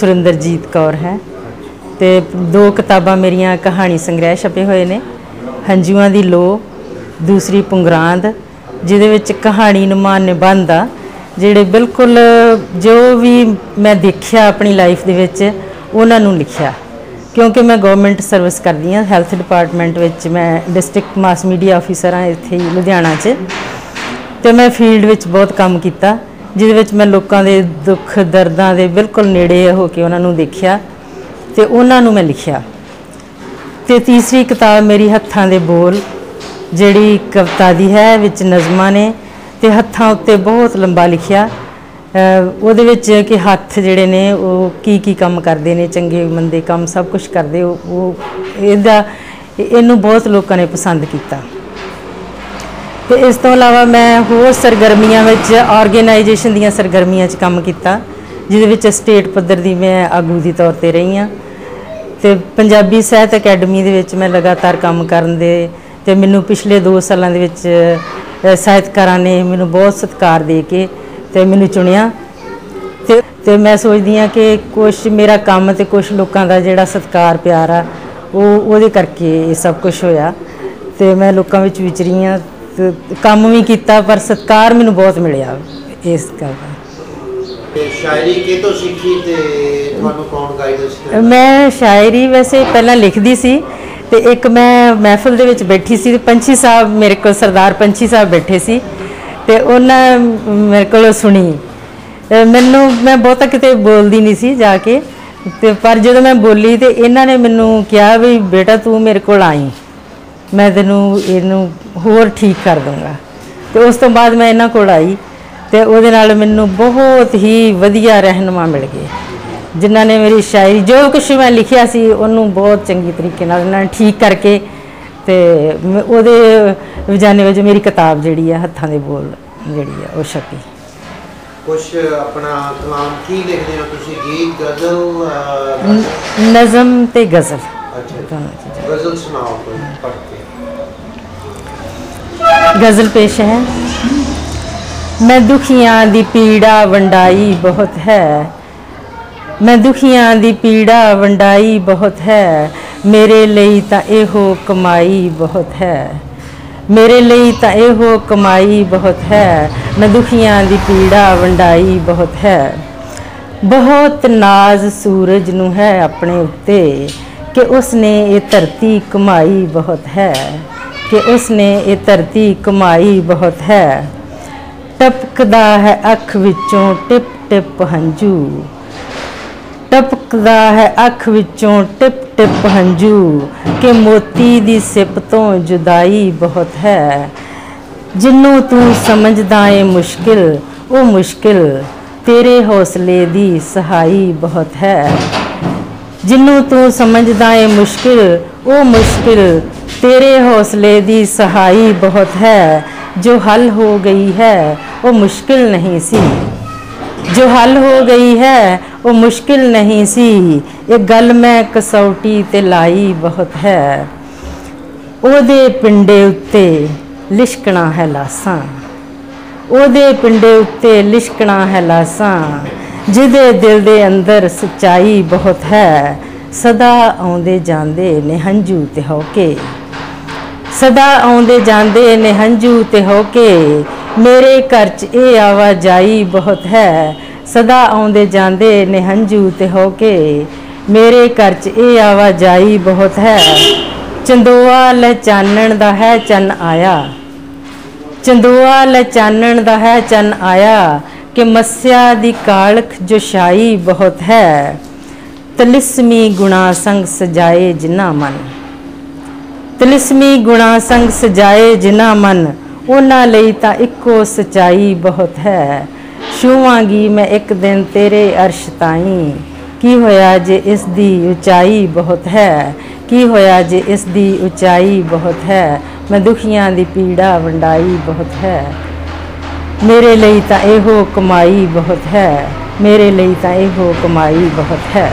ਸੁਰਿੰਦਰਜੀਤ ਕੌਰ ਹੈ ਤੇ ਦੋ ਕਿਤਾਬਾਂ ਮੇਰੀਆਂ ਕਹਾਣੀ ਸੰਗ੍ਰਹਿ ਛਪੇ ਹੋਏ ਨੇ, ਹੰਝੂਆਂ ਦੀ ਲੋ, ਦੂਸਰੀ ਪੁੰਗਰਾਂਦ, ਜਿਹਦੇ ਵਿੱਚ ਕਹਾਣੀ ਨੁਮਾ ਨਿਬੰਧ ਆ, ਜਿਹੜੇ ਬਿਲਕੁਲ ਜੋ ਵੀ ਮੈਂ ਦੇਖਿਆ ਆਪਣੀ ਲਾਈਫ ਦੇ ਵਿੱਚ, ਉਹਨਾਂ ਨੂੰ ਲਿਖਿਆ। ਕਿਉਂਕਿ ਮੈਂ ਗਵਰਨਮੈਂਟ ਸਰਵਿਸ ਕਰਦੀ ਹਾਂ ਹੈਲਥ ਡਿਪਾਰਟਮੈਂਟ ਵਿੱਚ ਮੈਂ ਡਿਸਟ੍ਰਿਕਟ ਮਾਸ ਮੀਡੀਆ ਆਫੀਸਰ ਹਾਂ ਇੱਥੇ ਹੀ, ਲੁਧਿਆਣਾ 'ਚ। ਤੇ ਮੈਂ ਫੀਲਡ ਵਿੱਚ ਬਹੁਤ ਕੰਮ ਕੀਤਾ। ਜਿਹਦੇ ਵਿੱਚ ਮੈਂ ਲੋਕਾਂ ਦੇ ਦੁੱਖ, ਦਰਦਾਂ ਦੇ ਬਿਲਕੁਲ ਨੇੜੇ ਹੋ ਕੇ ਉਹਨਾਂ ਨੂੰ ਦੇਖਿਆ ਤੇ ਉਹਨਾਂ ਨੂੰ ਮੈਂ ਲਿਖਿਆ। ਤੇ ਤੀਸਰੀ ਕਿਤਾਬ ਮੇਰੀ ਹੱਥਾਂ ਦੇ ਬੋਲ, ਜਿਹੜੀ ਕਵਿਤਾ ਦੀ ਹੈ, ਵਿੱਚ ਨਜ਼ਮਾਂ ਨੇ ਤੇ ਹੱਥਾਂ ਉੱਤੇ ਬਹੁਤ ਲੰਬਾ ਲਿਖਿਆ। ਉਹਦੇ ਵਿੱਚ ਕਿ ਹੱਥ ਜਿਹੜੇ ਨੇ, ਉਹ ਕੀ ਕੀ ਕੰਮ ਕਰਦੇ ਨੇ, ਚੰਗੇ ਮੰਦੇ ਕੰਮ ਸਭ ਕੁਝ ਕਰਦੇ ਉਹ ਇਹਦਾ, ਇਹਨੂੰ ਬਹੁਤ ਲੋਕਾਂ ਨੇ ਪਸੰਦ ਕੀਤਾ। ਤੇ ਇਸ ਤੋਂ ਇਲਾਵਾ ਮੈਂ ਹੋਰ ਸਰਗਰਮੀਆਂ ਵਿੱਚ ਆਰਗੇਨਾਈਜੇਸ਼ਨ ਦੀਆਂ ਸਰਗਰਮੀਆਂ 'ਚ ਕੰਮ ਕੀਤਾ, ਜਿਹਦੇ ਵਿੱਚ ਸਟੇਟ ਪੱਧਰ ਦੀ ਮੈਂ ਆਗੂ ਦੀ ਤੌਰ ਤੇ ਰਹੀ ਹਾਂ। ਤੇ ਪੰਜਾਬੀ ਸਾਹਿਤ ਅਕੈਡਮੀ ਦੇ ਵਿੱਚ ਮੈਂ ਲਗਾਤਾਰ ਕੰਮ ਕਰਨ ਦੇ ਤੇ ਮੈਨੂੰ ਪਿਛਲੇ 2 ਸਾਲਾਂ ਦੇ ਵਿੱਚ ਸਾਹਿਤਕਾਰਾਂ ਨੇ ਮੈਨੂੰ ਬਹੁਤ ਸਤਿਕਾਰ ਦੇ ਕੇ ਤੇ ਮੈਨੂੰ ਚੁਣਿਆ। ਤੇ ਤੇ ਮੈਂ ਸੋਚਦੀ ਹਾਂ ਕਿ ਕੁਝ ਮੇਰਾ ਕੰਮ ਤੇ ਕੁਝ ਲੋਕਾਂ ਦਾ ਜਿਹੜਾ ਸਤਿਕਾਰ, ਪਿਆਰ ਆ, ਉਹ, ਉਹਦੇ ਕਰਕੇ ਇਹ ਸਭ ਕੁਝ ਹੋਇਆ। ਤੇ ਮੈਂ ਲੋਕਾਂ ਵਿੱਚ ਵਿਚਰੀ ਹਾਂ ਕੰਮ ਵੀ ਕੀਤਾ ਪਰ ਸਤਿਕਾਰ ਮੈਨੂੰ ਬਹੁਤ ਮਿਲਿਆ ਇਸ ਗੱਲ ਦਾ। ਤੇ ਸ਼ਾਇਰੀ ਕਿਤੋਂ ਸਿੱਖੀ ਤੇ ਤੁਹਾਨੂੰ ਕੌਣ ਗਾਈਡੈਂਸ ਕਰਦਾ ਮੈਂ ਸ਼ਾਇਰੀ ਵੈਸੇ ਪਹਿਲਾਂ ਲਿਖਦੀ ਸੀ ਤੇ ਇੱਕ ਮੈਂ ਮਹਿਫਿਲ ਦੇ ਵਿੱਚ ਬੈਠੀ ਸੀ ਤੇ ਪੰਛੀ ਸਾਹਿਬ ਮੇਰੇ ਕੋਲ ਸਰਦਾਰ ਪੰਛੀ ਸਾਹਿਬ ਬੈਠੇ ਸੀ ਤੇ ਉਹਨਾਂ ਮੇਰੇ ਕੋਲ ਸੁਣੀ। ਮੈਨੂੰ ਮੈਂ ਬਹੁਤਾ ਕਿਤੇ ਬੋਲਦੀ ਨਹੀਂ ਸੀ ਜਾ ਕੇ ਤੇ ਪਰ ਜਦੋਂ ਮੈਂ ਬੋਲੀ ਤੇ ਇਹਨਾਂ ਨੇ ਮੈਨੂੰ ਕਿਹਾ ਵੀ ਬੇਟਾ ਤੂੰ ਮੇਰੇ ਕੋਲ ਆਈ। ਮੈਂ ਤੈਨੂੰ ਇਹਨੂੰ ਹੋਰ ਠੀਕ ਕਰ ਦੂੰਗਾ ਤੇ ਉਸ ਤੋਂ ਬਾਅਦ ਮੈਂ ਇਹਨਾਂ ਕੋਲ ਆਈ ਤੇ ਉਹਦੇ ਨਾਲ ਮੈਨੂੰ ਬਹੁਤ ਹੀ ਵਧੀਆ ਰਹਿਨੁਮਾ ਮਿਲ ਗਏ ਜਿਨ੍ਹਾਂ ਨੇ ਮੇਰੀ ਸ਼ਾਇਰੀ ਜੋ ਕੁਝ ਮੈਂ ਲਿਖਿਆ ਸੀ ਉਹਨੂੰ ਬਹੁਤ ਚੰਗੀ ਤਰੀਕੇ ਨਾਲ ਇਹਨਾਂ ਨੇ ਠੀਕ ਕਰਕੇ ਤੇ ਉਹਦੇ ਵਿਜਾਨੇ ਵਜੋਂ ਮੇਰੀ ਕਿਤਾਬ ਜਿਹੜੀ ਆ ਹੱਥਾਂ ਦੇ ਬੋਲ ਜਿਹੜੀ ਆ ਉਹ ਛਪੀ। ਕੁਝ ਆਪਣਾ ਕਲਾਮ ਕੀ ਲਿਖਦੇ ਹੋ ਤੁਸੀਂ? ਗੀਤ ਗਜ਼ਲ ਨਜ਼ਮ ਤੇ ਗਜ਼ਲ। ਕੇ। ਗਜ਼ਲ ਪੇਸ਼ ਹੈ। ਮੈਂ ਦੁਖੀਆਂ ਦੀ ਪੀੜਾ ਵੰਡਾਈ ਬਹੁਤ ਹੈ। ਮੈਂ ਦੁਖੀਆਂ ਦੀ ਪੀੜਾ ਵੰਡਾਈ ਬਹੁਤ ਹੈ। ਮੇਰੇ ਲਈ ਤਾਂ ਇਹੋ ਕਮਾਈ ਬਹੁਤ ਹੈ। ਮੇਰੇ ਲਈ ਤਾਂ ਇਹੋ ਕਮਾਈ ਬਹੁਤ ਹੈ। ਮੈਂ ਦੁਖੀਆਂ ਦੀ ਪੀੜਾ ਵੰਡਾਈ ਬਹੁਤ ਹੈ। ਬਹੁਤ ਨਾਜ਼ ਸੂਰਜ ਨੂੰ ਹੈ ਆਪਣੇ ਉੱਤੇ। ਕਿ ਉਸਨੇ ਇਹ ਧਰਤੀ ਕਮਾਈ ਬਹੁਤ ਹੈ, ਕਿ ਉਸਨੇ ਇਹ ਧਰਤੀ ਕਮਾਈ ਬਹੁਤ ਹੈ। ਟਪਕਦਾ ਹੈ ਅੱਖ ਵਿੱਚੋਂ ਟਿਪ ਟਿਪ ਹੰਝੂ। ਟਪਕਦਾ ਹੈ ਅੱਖ ਵਿੱਚੋਂ ਟਿਪ ਟਿਪ ਹੰਝੂ, ਕਿ ਮੋਤੀ ਦੀ ਸਿਪ ਤੋਂ ਜੁਦਾਈ ਬਹੁਤ ਹੈ। ਜਿੰਨੂੰ ਤੂੰ ਸਮਝਦਾ ਏ ਮੁਸ਼ਕਿਲ, ਉਹ ਮੁਸ਼ਕਿਲ, ਤੇਰੇ ਹੌਸਲੇ ਦੀ ਸਹਾਈ ਬਹੁਤ ਹੈ। ਜਿੰਨੂੰ ਤੂੰ ਸਮਝਦਾ ਏ ਮੁਸ਼ਕਿਲ, ਉਹ ਮੁਸ਼ਕਿਲ, ਤੇਰੇ ਹੌਸਲੇ ਦੀ ਸਹਾਈ ਬਹੁਤ ਹੈ। ਜੋ ਹੱਲ ਹੋ ਗਈ ਹੈ, ਉਹ ਮੁਸ਼ਕਿਲ ਨਹੀਂ ਸੀ। ਜੋ ਹੱਲ ਹੋ ਗਈ ਹੈ, ਉਹ ਮੁਸ਼ਕਿਲ ਨਹੀਂ ਸੀ। ਇਹ ਗੱਲ ਮੈਂ ਕਸੌਟੀ ਤੇ ਲਾਈ ਬਹੁਤ ਹੈ। ਉਹਦੇ ਪਿੰਡੇ ਉੱਤੇ ਲਿਸ਼ਕਣਾ ਹੈ ਲਾਸਾਂ। ਉਹਦੇ ਪਿੰਡੇ ਉੱਤੇ ਲਿਸ਼ਕਣਾ ਹੈ ਲਾਸਾਂ। ਜਿਹਦੇ ਦਿਲ ਦੇ ਅੰਦਰ ਸਚਾਈ ਬਹੁਤ ਹੈ, ਸਦਾ ਆਉਂਦੇ ਜਾਂਦੇ ਨੇ ਹੰਝੂ ਤੇ ਹੋ ਕੇ। ਸਦਾ ਆਉਂਦੇ ਜਾਂਦੇ ਨੇ ਹੰਝੂ ਤੇ ਹੋ ਕੇ, ਮੇਰੇ ਘਰ 'ਚ ਇਹ ਆਵਾਜਾਈ ਬਹੁਤ ਹੈ, ਸਦਾ ਆਉਂਦੇ ਜਾਂਦੇ ਨੇ ਹੰਝੂ ਤੇ ਹੋ ਕੇ, ਮੇਰੇ ਘਰ 'ਚ ਇਹ ਆਵਾਜਾਈ ਬਹੁਤ ਹੈ। ਚੰਦੋਆ ਲੈ ਚਾਨਣ ਦਾ ਹੈ ਚੰਨ ਆਇਆ। ਚੰਦੋਆ ਲੈ ਚਾਨਣ ਦਾ ਹੈ ਚੰਨ ਆਇਆ। ਕਿ ਮੱਸਿਆ ਦੀ ਕਾਲਖ ਜੋਸ਼ਾਈ ਬਹੁਤ ਹੈ, ਤਲਿਸਮੀ ਗੁਣਾ ਸੰਗ ਸਜਾਏ ਜਿਨਾ ਮਨ। ਤਲਿਸਮੀ ਗੁਣਾ ਸੰਗ ਸਜਾਏ ਜਿਨਾ ਮਨ, ਉਹਨਾਂ ਲਈ ਤਾਂ ਇੱਕੋ ਸਚਾਈ ਬਹੁਤ ਹੈ। ਛੂਵਾਂਗੀ ਮੈਂ ਇੱਕ ਦਿਨ ਤੇਰੇ ਅਰਸ਼ ਤਾਈਂ। ਕੀ ਹੋਇਆ ਜੇ ਇਸ ਦੀ ਉਚਾਈ ਬਹੁਤ ਹੈ? ਕੀ ਹੋਇਆ ਜੇ ਇਸ ਦੀ ਉਚਾਈ ਬਹੁਤ ਹੈ? ਮੈਂ ਦੁਖੀਆਂ ਦੀ ਪੀੜਾ ਵੰਡਾਈ ਬਹੁਤ ਹੈ। ਮੇਰੇ ਲਈ ਤਾਂ ਇਹੋ ਕਮਾਈ ਬਹੁਤ ਹੈ। ਮੇਰੇ ਲਈ ਤਾਂ ਇਹੋ ਕਮਾਈ ਬਹੁਤ ਹੈ।